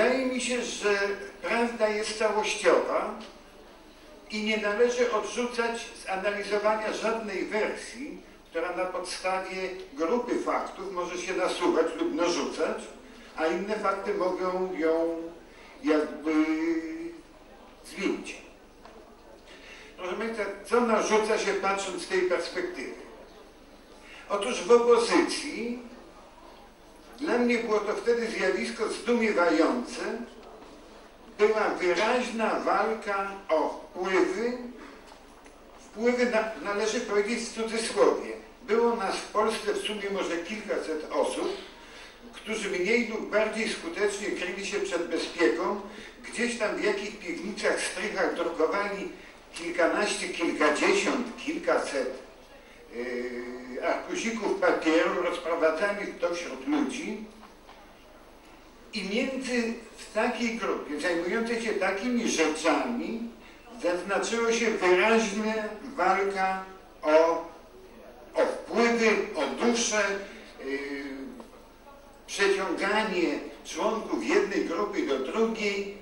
wydaje mi się, że prawda jest całościowa i nie należy odrzucać zanalizowania żadnej wersji, która na podstawie grupy faktów może się nasuwać lub narzucać, a inne fakty mogą ją jakby zmienić. Proszę Państwa, co narzuca się patrząc z tej perspektywy? Otóż w opozycji dla mnie było to wtedy zjawisko zdumiewające. Była wyraźna walka o wpływy. Wpływy na, należy powiedzieć w cudzysłowie. Było nas w Polsce w sumie może kilkaset osób, którzy mniej lub bardziej skutecznie kryli się przed bezpieką, gdzieś tam w jakich piwnicach, strychach drukowali kilkanaście, kilkadziesiąt, kilkaset arkusików papieru, rozprowadzali to wśród ludzi i między w takiej grupie, zajmującej się takimi rzeczami, zaznaczyło się wyraźnie walka o, o wpływy, o duszę, yy, przeciąganie członków jednej grupy do drugiej.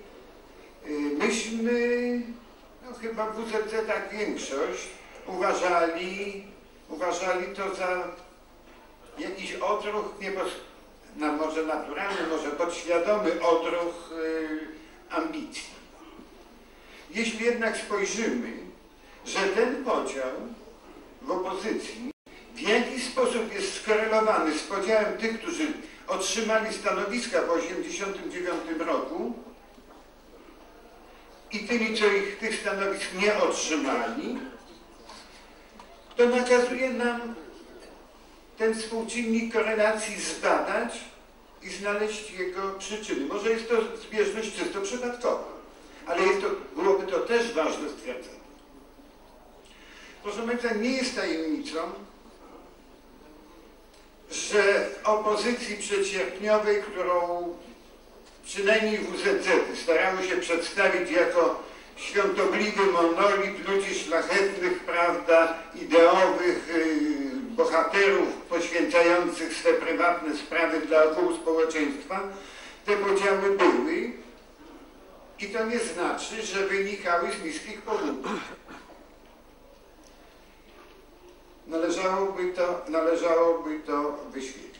Yy, myśmy, no chyba w WZZ tak większość, uważali, uważali to za jakiś odruch, nie no może naturalny, może podświadomy odruch yy, ambicji. Jeśli jednak spojrzymy, że ten podział w opozycji w jakiś sposób jest skorelowany z podziałem tych, którzy otrzymali stanowiska po 1989 roku i tymi, co ich tych stanowisk nie otrzymali, to nakazuje nam ten współczynnik korelacji zbadać i znaleźć jego przyczyny. Może jest to zbieżność czysto przypadkowa, ale jest to, byłoby to też ważne stwierdzenie. Proszę Państwa, nie jest tajemnicą, że w opozycji przedsierpniowej, którą przynajmniej WZZ starały się przedstawić jako świątobliwy monolit ludzi szlachetnych, prawda, ideowych, yy, bohaterów poświęcających swe prywatne sprawy dla ogółu społeczeństwa, te podziały były i to nie znaczy, że wynikały z niskich powodów. Należałoby to, należałoby to wyświetlić.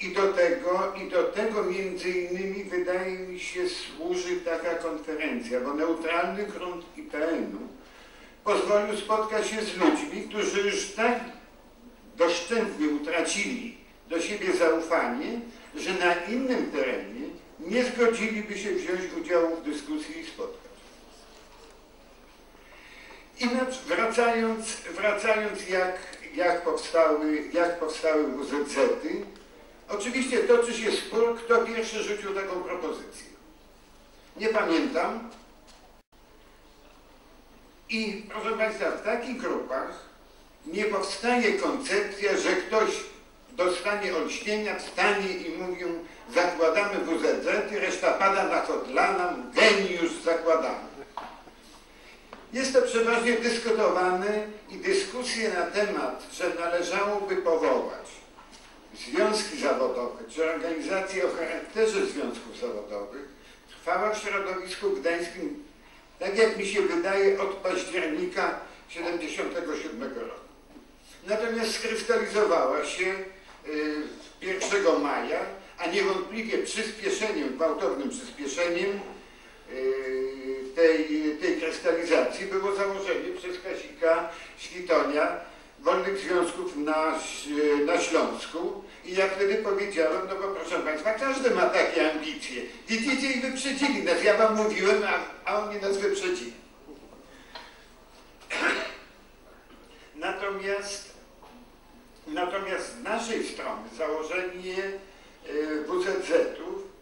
I do tego, i do tego między innymi wydaje mi się służy taka konferencja, bo neutralny grunt IPN-u pozwolił spotkać się z ludźmi, którzy już tak doszczętnie utracili do siebie zaufanie, że na innym terenie nie zgodziliby się wziąć udziału w dyskusji i spotkać. I wracając, wracając jak, jak, powstały, jak powstały WZZ-y, oczywiście toczy się spór, kto pierwszy rzucił taką propozycję. Nie pamiętam. I proszę Państwa, w takich grupach nie powstaje koncepcja, że ktoś dostanie olśnienia, wstanie i mówią zakładamy WZZ i reszta pada na Kotlana, geniusz zakładamy. Jest to przeważnie dyskutowane i dyskusje na temat, że należałoby powołać związki zawodowe czy organizacje o charakterze związków zawodowych trwała w środowisku gdańskim, tak jak mi się wydaje, od października 1977 roku. Natomiast skrystalizowała się 1 y, maja, a niewątpliwie przyspieszeniem, gwałtownym przyspieszeniem y, tej, tej krystalizacji było założenie przez Kasika Świtonia wolnych związków na, na Śląsku. I jak wtedy powiedziałem, no bo proszę Państwa, każdy ma takie ambicje. Widzicie i wyprzedzili nas. Ja Wam mówiłem, a, a oni nas wyprzedzili. Natomiast Natomiast z naszej strony założenie y, WZZ-ów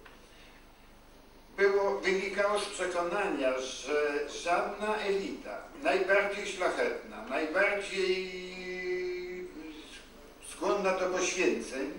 było, wynikało z przekonania, że żadna elita, najbardziej szlachetna, najbardziej skłonna do poświęceń,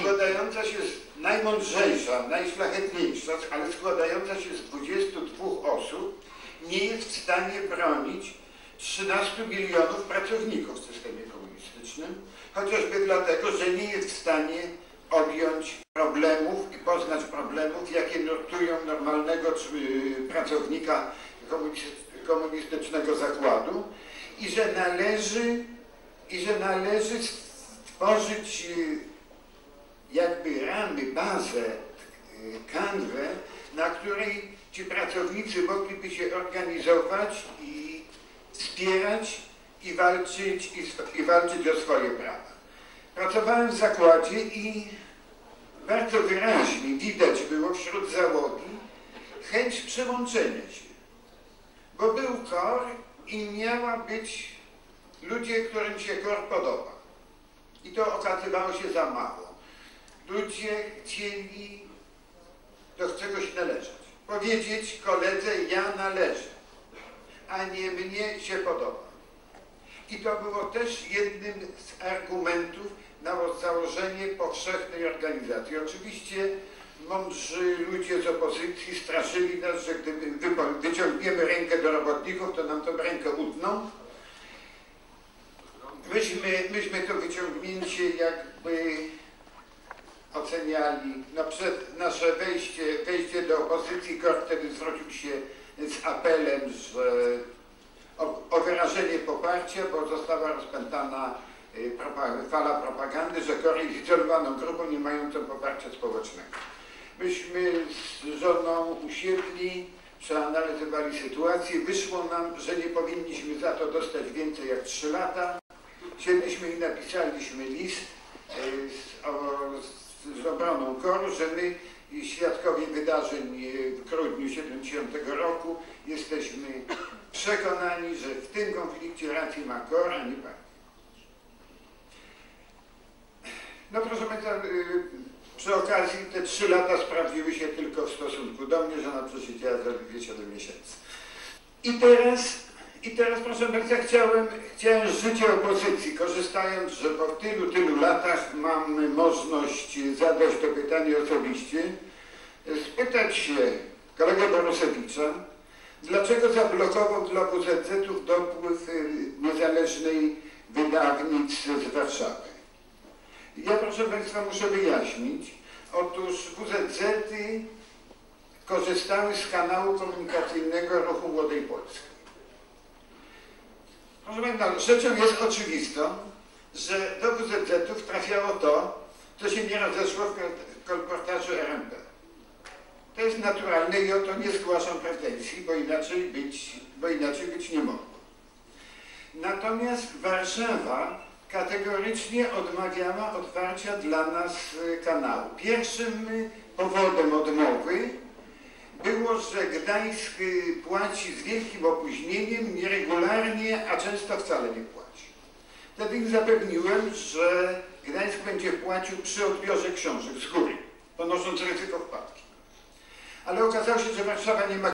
składająca się z najmądrzejsza, najszlachetniejsza, ale składająca się z 22 osób, nie jest w stanie bronić 13 milionów pracowników w systemie komunistycznym, chociażby dlatego, że nie jest w stanie objąć problemów i poznać problemów, jakie nurtują normalnego czy- pracownika komunis- komunistycznego zakładu i że należy, i że należy stworzyć y, jakby ramy, bazę, y, kanwę, na której ci pracownicy mogliby się organizować i wspierać i walczyć, i, i walczyć o swoje prawa. Pracowałem w zakładzie i bardzo wyraźnie widać było wśród załogi chęć przyłączenia się. Bo był kor i miała być ludzie, którym się kor podoba. I to okazywało się za mało. Ludzie chcieli do czegoś należeć. Powiedzieć koledze, ja należę, a nie mnie się podoba. I to było też jednym z argumentów na założenie powszechnej organizacji. Oczywiście mądrzy ludzie z opozycji straszyli nas, że gdy wyciągniemy rękę do robotników, to nam tą rękę utną. Myśmy, myśmy to wyciągnięcie jakby oceniali. No przed nasze wejście, wejście do opozycji, KOR wtedy zwrócił się z apelem, że o, o wyrażenie poparcia, bo została rozpętana fala propagandy, że KOR jest izolowaną grupą nie mającą poparcia społecznego. Myśmy z żoną usiedli, przeanalizowali sytuację, wyszło nam, że nie powinniśmy za to dostać więcej jak 3 lata. Siedliśmy i napisaliśmy list y, z, o, z, z obroną KOR, że my, y, świadkowie wydarzeń y, w grudniu 70 roku, jesteśmy przekonani, że w tym konflikcie rację ma KOR, a nie partia. No proszę Państwa, y, przy okazji te trzy lata sprawdziły się tylko w stosunku do mnie, żona przesiedziała zaledwie 7 miesięcy. I teraz, i teraz proszę Państwa, chciałem, chciałem życia opozycji, korzystając, że po tylu, tylu latach mam możliwość zadać to pytanie osobiście, spytać się kolegę Borusewicza, dlaczego zablokował dla WZZ-ów dopływ y, niezależnej wydawnic z Warszawy. Ja proszę Państwa muszę wyjaśnić. Otóż WZZ-y korzystały z kanału komunikacyjnego Ruchu Młodej Polski. Proszę Państwa, rzeczą jest oczywistą, że do WZZ-ów trafiało to, co się nie rozeszło w kol- kolportażu RMP. To jest naturalne i o to nie zgłaszam pretensji, bo inaczej być, bo inaczej być nie mogło. Natomiast Warszawa kategorycznie odmawiała otwarcia dla nas y, kanału. Pierwszym y, powodem odmowy było, że Gdańsk y, płaci z wielkim opóźnieniem, nieregularnie, a często wcale nie płaci. Wtedy zapewniłem, że Gdańsk będzie płacił przy odbiorze książek z góry, ponosząc ryzyko wpadki. Ale okazało się, że Warszawa nie ma